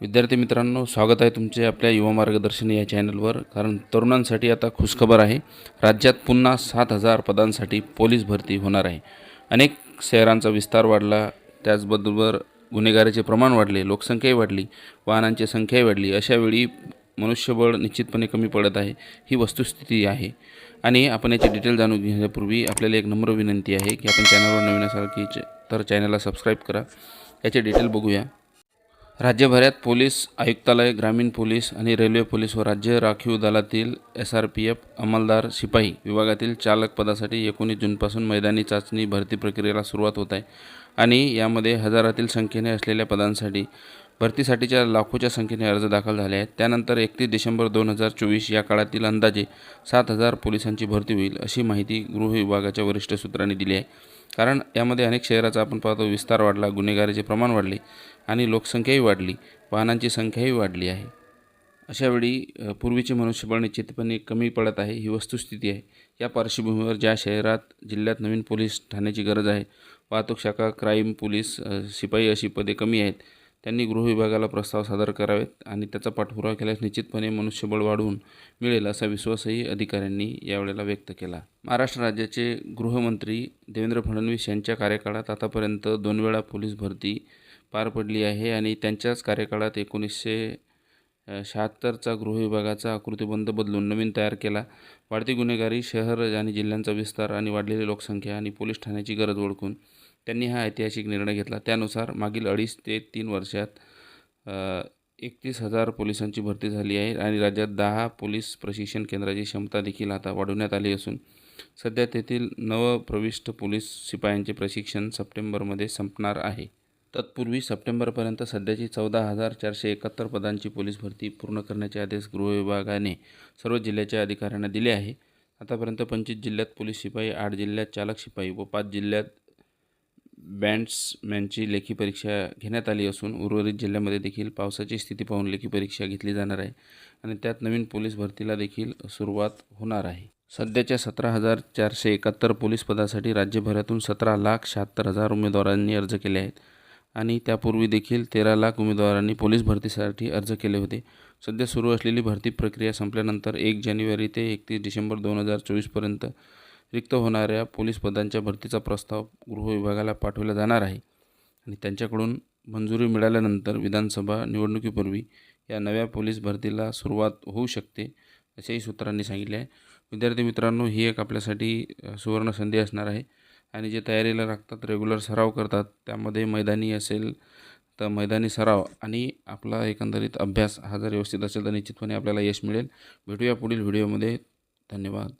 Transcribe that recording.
विद्यार्थी मित्रांनो स्वागत आहे तुमचे आपल्या युवा मार्गदर्शन या चॅनलवर. कारण तरुणांसाठी आता खुशखबर आहे. राज्यात पुन्हा सात हजार पदांसाठी पोलीस भरती होणार आहे. अनेक शहरांचा विस्तार वाढला. त्याचबरोबर गुन्हेगारीचे प्रमाण वाढले लोकसंख्याही वाढली वाहनांची संख्याही वाढली. अशावेळी मनुष्यबळ निश्चितपणे कमी पडत आहे ही वस्तुस्थिती आहे. आणि आपण याची डिटेल जाणून घेण्यापूर्वी आपल्याला एक नम्र विनंती आहे की आपण चॅनलवर नवीन असाल की च- तर चॅनलला सबस्क्राईब करा. याचे डिटेल बघूया. राज्यभरात पोलीस आयुक्तालय ग्रामीण पोलीस आणि रेल्वे पोलीस व राज्य राखीव दलातील एस आर पी एफ अंमलदार शिपाई विभागातील चालक पदासाठी एकोणीस जूनपासून मैदानी चाचणी भरती प्रक्रियेला सुरुवात होत आहे आणि यामध्ये हजारातील संख्येने असलेल्या पदांसाठी भरतीसाठीच्या लाखोच्या संख्येने अर्ज दाखल झाले आहेत. त्यानंतर एकतीस डिसेंबर दोन हजार चोवीस या काळातील अंदाजे सात हजार पोलिसांची भरती होईल अशी माहिती गृह विभागाच्या वरिष्ठ सूत्रांनी दिली आहे. कारण यामध्ये अनेक शहराचा आपण पाहतो विस्तार वाढला गुन्हेगारीचे प्रमाण वाढले आणि लोकसंख्याही वाढली वाहनांची संख्याही वाढली आहे. अशावेळी पूर्वीचे मनुष्यबळ निश्चितपणे कमी पडत आहे ही वस्तुस्थिती आहे. या पार्श्वभूमीवर ज्या शहरात जिल्ह्यात नवीन पोलीस ठाण्याची गरज आहे वाहतूक शाखा क्राईम पोलीस शिपाई अशी पदे कमी आहेत त्यांनी गृह विभागाला प्रस्ताव सादर करावेत आणि त्याचा पाठपुरावा केल्यास निश्चितपणे मनुष्यबळ वाढवून मिळेल असा विश्वासही अधिकाऱ्यांनी यावेळेला व्यक्त केला. महाराष्ट्र राज्याचे गृहमंत्री देवेंद्र फडणवीस यांच्या कार्यकाळात आतापर्यंत दोन वेळा पोलीस भरती पार पडली आहे आणि त्यांच्याच कार्यकाळात एकोणीसशे शहात्तरचा गृह विभागाचा बदलून नवीन तयार केला. वाढती गुन्हेगारी शहर आणि जिल्ह्यांचा विस्तार आणि वाढलेली लोकसंख्या आणि पोलीस ठाण्याची गरज ओळखून त्यांनी हा ऐतिहासिक निर्णय घेतला. त्यानुसार मागील अडीच ते तीन वर्षात एकतीस हजार पोलिसांची भरती झाली आहे आणि राज्यात दहा पोलीस प्रशिक्षण केंद्राची क्षमता देखील आता वाढवण्यात आली असून सध्या तेथील नवप्रविष्ट पोलीस शिपायांचे प्रशिक्षण सप्टेंबरमध्ये संपणार आहे. तत्पूर्वी सप्टेंबरपर्यंत सध्याची चौदा हजार चारशे एकाहत्तर पदांची पोलीस भरती पूर्ण करण्याचे आदेश गृह विभागाने सर्व जिल्ह्याच्या अधिकाऱ्यांना दिले आहे. आतापर्यंत पंचवीस जिल्ह्यात पोलीस शिपाई आठ जिल्ह्यात चालक शिपाई व पाच जिल्ह्यात बँड्समॅनची लेखी परीक्षा घेण्यात आली असून उर्वरित जिल्ह्यामध्ये देखील पावसाची स्थिती पाहून लेखी परीक्षा घेतली जाणार आहे आणि त्यात नवीन पोलीस भरतीला देखील सुरुवात होणार आहे. सध्याच्या सतरा हजार चारशे एकाहत्तर पोलीस पदासाठी राज्यभरातून सतरा लाख शहात्तर हजार उमेदवारांनी अर्ज केले आहेत आणि त्यापूर्वी देखील तेरा लाख उमेदवारांनी पोलीस भरतीसाठी अर्ज केले होते. सध्या सुरू असलेली भरती प्रक्रिया संपल्यानंतर एक जानेवारी ते एकतीस डिसेंबर दोन हजार चोवीसपर्यंत रिक्त होणाऱ्या पोलीस पदांच्या भरतीचा प्रस्ताव गृह विभागाला पाठवला जाणार आहे आणि त्यांच्याकडून मंजुरी मिळाल्यानंतर विधानसभा निवडणुकीपूर्वी या नव्या पोलीस भरतीला सुरुवात होऊ शकते असेही सूत्रांनी सांगितले आहे. विद्यार्थी मित्रांनो ही एक आपल्यासाठी सुवर्ण संधी असणार आहे आणि जे तयारीला लागतात रेग्युलर सराव करतात त्यामध्ये मैदानी असेल तर मैदानी सराव आणि आपला एकंदरीत अभ्यास हा जर व्यवस्थित असेल तर निश्चितपणे आपल्याला यश मिळेल. भेटूया पुढील व्हिडिओमध्ये. धन्यवाद.